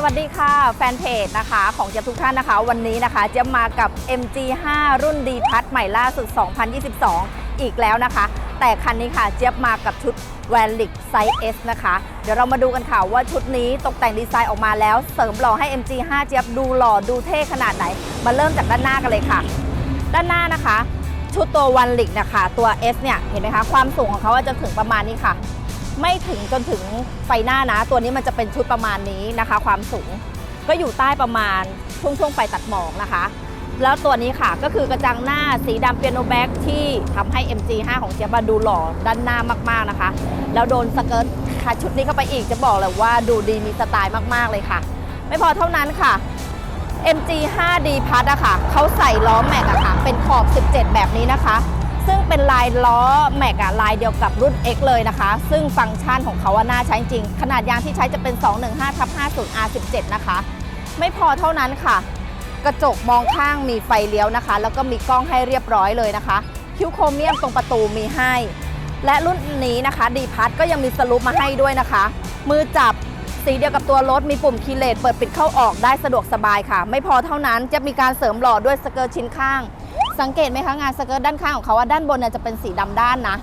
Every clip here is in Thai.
สวัสดีค่ะแฟนเพจนะคะของเจี๊ยบทุกท่านนะคะ วันนี้นะคะเจี๊ยบมากับ MG5 รุ่นดีพัทใหม่ล่าสุด 2022 อีกแล้วนะคะ แต่คันนี้ค่ะเจี๊ยบมากับชุดแวนลิกไซส์ S นะคะ เดี๋ยวเรามาดูกันค่ะว่าชุดนี้ตกแต่งดีไซน์ออกมาแล้ว เสริมหล่อให้ MG5 เจี๊ยบดูหล่อดูเท่ขนาดไหน มาเริ่มจากด้านหน้ากันเลยค่ะ ด้านหน้านะคะ ชุดตัววันลิกนะคะ ตัว S เนี่ยเห็นไหมคะความสูงของเขาจะถึงประมาณนี้ค่ะ ไม่ถึงจนถึงไฟหน้านะ ตัวนี้มันจะเป็นชุดประมาณนี้นะคะ ความสูงก็อยู่ใต้ประมาณช่วงช่วงๆไฟตัดหมอกนะคะ แล้วตัวนี้ค่ะก็คือกระจังหน้าสีดำเปียโนแบ็กที่ทำให้ MG5 ของเจี๊ยบอะดูหล่อด้านหน้ามากๆนะคะ แล้วโดนสเกิร์ตค่ะชุดนี้เข้าไปอีกจะบอกเลยว่าดูดีมีสไตล์มากๆเลยค่ะ ไม่พอเท่านั้นค่ะ MG5D พัทอะค่ะ เขาใส่ล้อแม็กอะค่ะ เป็นขอบ 17 แบบนี้นะคะ ซึ่งเป็นลายล้อแม็กอะลายเดียวกับรุ่น X เลยนะคะ ซึ่งฟังก์ชันของเขาว่าน่าใช้จริง ขนาดยางที่ใช้จะเป็น 215ทับ50 R17 นะคะ ไม่พอเท่านั้นค่ะ กระจกมองข้างมีไฟเลี้ยวนะคะ แล้วก็มีกล้องให้เรียบร้อยเลยนะคะ คิ้วโครเมียมตรงประตูมีให้ และรุ่นนี้นะคะ ดีพัทก็ยังมีสลูปมาให้ด้วยนะคะ มือจับสีเดียวกับตัวรถมีปุ่มคีเลสเปิดปิดเข้าออกได้สะดวกสบายค่ะ ไม่พอเท่านั้นจะมีการเสริมหล่อด้วยสเกิร์ตชิ้นข้าง สังเกตไหมคะงานสเกิร์ตด้านข้างของเขาว่าด้านบนเนี่ยจะเป็นสีดำด้านนะ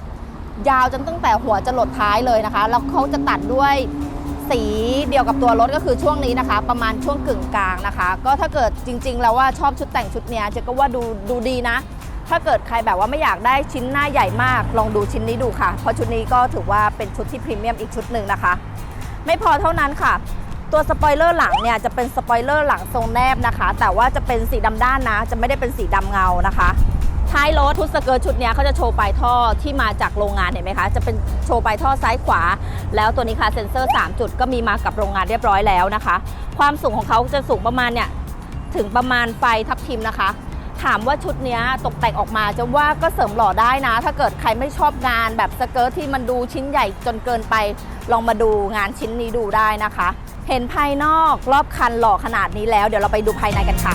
ยาวจนตั้งแต่หัวจะหลดท้ายเลยนะคะ แล้วเขาจะตัดด้วยสีเดียวกับตัวรถก็คือช่วงนี้นะคะ ประมาณช่วงกึ่งกลางนะคะ ก็ถ้าเกิดจริง ๆ แล้วว่าชอบชุดแต่งชุดเนี้ยเจะก็ว่าดูดูดีนะ ถ้าเกิดใครแบบว่าไม่อยากได้ชิ้นหน้าใหญ่มาก ลองดูชิ้นนี้ดูค่ะ เพราะชุดนี้ก็ถือว่าเป็นชุดที่พรีเมียมอีกชุดหนึ่งนะคะ ไม่พอเท่านั้นค่ะ ตัวสปอยเลอร์หลังเนี่ยจะเป็นสปอยเลอร์หลังทรงแนบนะคะ แต่ว่าจะเป็นสีดำด้านนะ จะไม่ได้เป็นสีดำเงานะคะท้ายรถทุกสเกิร์ตชุดเนี้ยเขาจะโชว์ปลายท่อที่มาจากโรงงานเห็นไหมคะ จะเป็นโชว์ปลายท่อซ้ายขวา แล้วตัวนี้ค่ะเซ็นเซอร์ 3 จุดก็มีมากับโรงงานเรียบร้อยแล้วนะคะ ความสูงของเขาจะสูงประมาณเนี่ยถึงประมาณไฟทับทิมนะคะ ถามว่าชุดเนี้ยตกแต่งออกมาจะว่าก็เสริมหล่อได้นะ ถ้าเกิดใครไม่ชอบงานแบบสเกิร์ตที่มันดูชิ้นใหญ่จนเกินไป ลองมาดูงานชิ้นนี้ดูได้นะคะ เห็นภายนอกรอบคันหล่อขนาดนี้แล้ว เดี๋ยวเราไปดูภายในกันค่ะ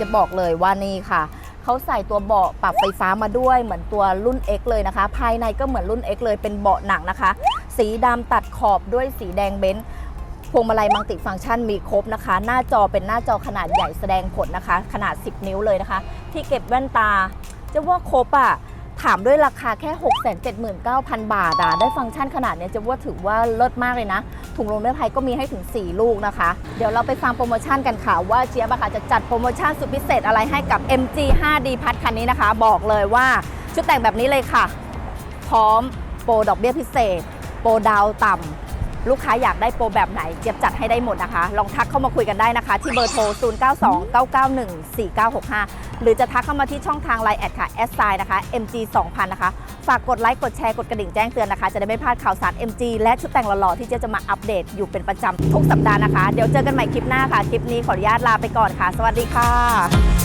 จะบอกเลยว่านี่ค่ะ เขาใส่ตัวเบาะปรับไฟฟ้ามาด้วยเหมือนตัวรุ่น X เลยนะคะ ภายในก็เหมือนรุ่น X เลยเป็นเบาะหนังนะคะ สีดำตัดขอบด้วยสีแดงเบนซ์ พวงมาลัยมัลติฟังก์ชันมีครบนะคะ หน้าจอเป็นหน้าจอขนาดใหญ่แสดงผลนะคะ ขนาด 10 นิ้วเลยนะคะ ที่เก็บแว่นตา จะว่าครบอะถามด้วยราคาแค่ 679,000 บาทอะได้ฟังก์ชันขนาดเนี้ยจะว่าถือว่าเลิศมากเลยนะ ถุงลมนิรภัยก็มีให้ถึง 4 ลูกนะคะ เดี๋ยวเราไปฟังโปรโมชั่นกันค่ะ ว่าเจี๊ยบอะค่ะจะจัดโปรโมชั่นสุดพิเศษอะไรให้กับ MG 5D พัทคันนี้นะคะ บอกเลยว่าชุดแต่งแบบนี้เลยค่ะ พร้อมโปรดอกเบี้ยพิเศษ โปรดาวต่ำ ลูกค้าอยากได้โปรแบบไหนเจี๊ยบจัดให้ได้หมดนะคะ ลองทักเข้ามาคุยกันได้นะคะ ที่เบอร์โทร 0929914965 หรือจะทักเข้ามาที่ช่องทาง Line แอดค่ะแอดไซนะคะ MG 2000นะคะ ฝากกดไลค์กดแชร์กดกระดิ่งแจ้งเตือนนะคะ จะได้ไม่พลาดข่าวสาร MG และชุดแต่งหล่อๆที่เจ๊จะมาอัปเดตอยู่เป็นประจำทุกสัปดาห์นะคะ เดี๋ยวเจอกันใหม่คลิปหน้าค่ะ คลิปนี้ขออนุญาตลาไปก่อนค่ะ สวัสดีค่ะ